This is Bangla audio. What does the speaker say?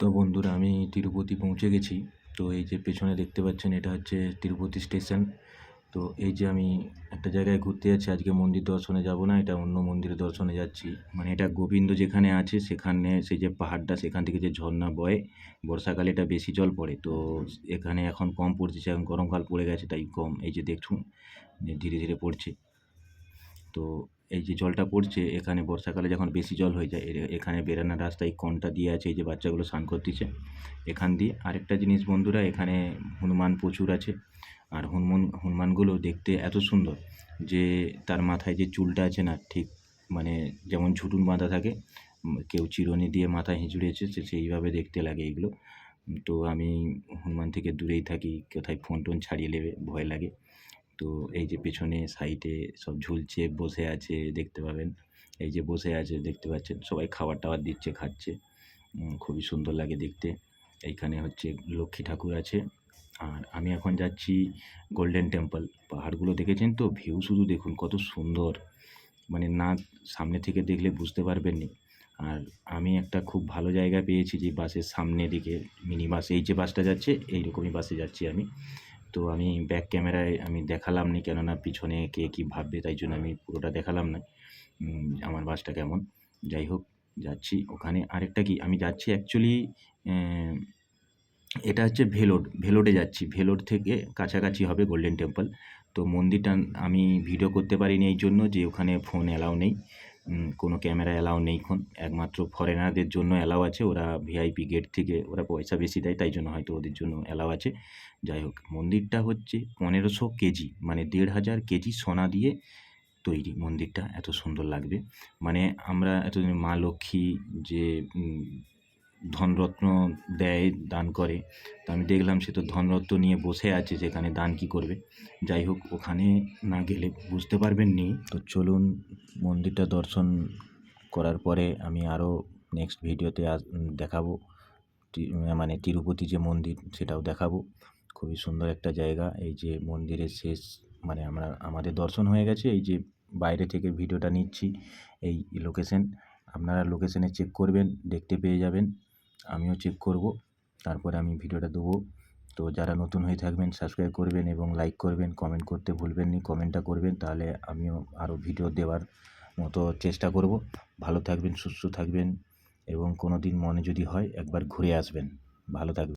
তো বন্ধুরা, আমি তিরুপতি পৌঁছে গেছি। তো এই যে পেছনে দেখতে পাচ্ছেন, এটা হচ্ছে তিরুপতি স্টেশন। তো এই যে আমি একটা জায়গায় ঘুরতে যাচ্ছি, আজকে মন্দির দর্শনে যাব না, এটা অন্য মন্দিরে দর্শনে যাচ্ছি। মানে এটা গোবিন্দ যেখানে আছে, সেখানে সেই যে পাহাড়টা, সেখান থেকে যে ঝর্ণা বয়, বর্ষাকালে এটা বেশি জল পড়ে। তো এখানে এখন কম পড়ছে, এখন গরমকাল পড়ে গেছে, তাই কম। এই যে দেখুন যে ধীরে ধীরে পড়ছে। তো এই যে জলটা পড়ছে, এখানে বর্ষাকালে যখন বেশি জল হয়ে যায় এখানে বেরানোর রাস্তায় কোনটা দিয়ে আছে, এই যে বাচ্চাগুলো স্নান করতেছে, এখান দিয়ে আরেকটা জিনিস বন্ধুরা, এখানে হনুমান প্রচুর আছে, আর হনুমান, হনুমানগুলো দেখতে এত সুন্দর যে তার মাথায় যে চুলটা আছে না, ঠিক মানে যেমন ঝুটুন বাঁধা থাকে কেউ চিরুনি দিয়ে মাথায় হিঁচড়েছে সে সেইভাবে দেখতে লাগে এগুলো। তো আমি হনুমান থেকে দূরেই থাকি, কোথায় ফোন টোন ছাড়িয়ে নেবে, ভয় লাগে। তো এই যে পেছনে সাইডে সব ঝুলছে, বসে আছে, দেখতে পাবেন। এই যে বসে আছে, দেখতে পাচ্ছেন, সবাই খাবার টাবার দিচ্ছে, খাচ্ছে। খুবই সুন্দর লাগে দেখতে। এইখানে হচ্ছে লক্ষ্মী ঠাকুর আছে। আর আমি এখন যাচ্ছি গোল্ডেন টেম্পল পাহাড়গুলো দেখেছেন তো? ভিউ শুধু দেখুন, কত সুন্দর। মানে না, সামনে থেকে দেখলে বুঝতে পারবেন নি। আর আমি একটা খুব ভালো জায়গা পেয়েছি যে বাসের সামনে দিকে। মিনি বাস, এই যে বাসটা যাচ্ছে, এইরকমই বাসে যাচ্ছি আমি। তো আমি ব্যাক ক্যামেরায় আমি দেখালাম না কেননা পিছনে কে কী ভাববে তাই জন্য আমি পুরোটা দেখালাম না। আমার বাসটা কেমন? যাই হোক, যাচ্ছি। ওখানে আরেকটা কি? আমি যাচ্ছি অ্যাকচুয়ালি এটা হচ্ছে ভেলোর ভেলোরে যাচ্ছি। ভেলোর থেকে কাছাকাছি হবে গোল্ডেন টেম্পল তো মন্দিরটা আমি ভিডিও করতে পারিনি এই জন্য যে ওখানে ফোন অ্যালাউ নেই। কোনো ক্যামেরা অ্যালাউ নেই এখন। একমাত্র ফরেনারদের জন্য অ্যালাউ আছে। ওরা ভিআইপি গেট থেকে ওরা পয়সা বেশি দেয়, তাই জন্য হয়তো ওদের জন্য অ্যালাউ আছে। যাই হোক, মন্দিরটা হচ্ছে পনেরোশো কেজি মানে দেড় হাজার কেজি সোনা দিয়ে তৈরি মন্দিরটা। এত সুন্দর লাগবে। মানে আমরা এতদিন মা লক্ষ্মী যে ধনরত্ন দেয়, দান করে। তো আমি দেখলাম সে তো ধনরত্ন নিয়ে বসে আছে সেখানে দান কি করবে। যাই হোক, ওখানে না গেলে বুঝতে পারবেন নি। তো চলুন, মন্দিরটা দর্শন করার পরে আমি আরও নেক্সট ভিডিওতে দেখাবো। মানে তিরুপতি যে মন্দির, সেটাও দেখাবো। খুবই সুন্দর একটা জায়গা। এই যে মন্দিরের শেষ মানে আমরা, আমাদের দর্শন হয়ে গেছে। এই যে বাইরে থেকে ভিডিওটা নিচ্ছি, এই লোকেশন আপনারা লোকেশনে চেক করবেন, দেখতে পেয়ে যাবেন। আমিও চেক করব। তারপরে আমি ভিডিওটা দেবো। তো যারা নতুন হয়ে থাকবেন সাবস্ক্রাইব করবেন এবং লাইক করবেন কমেন্ট করতে ভুলবেন না কমেন্টটা করবেন, তাহলে আমিও আরও ভিডিও দেওয়ার মতো চেষ্টা করব। ভালো থাকবেন, সুস্থ থাকবেন এবং কোনো দিন মনে যদি হয় একবার ঘুরে আসবেন। ভালো থাকবেন।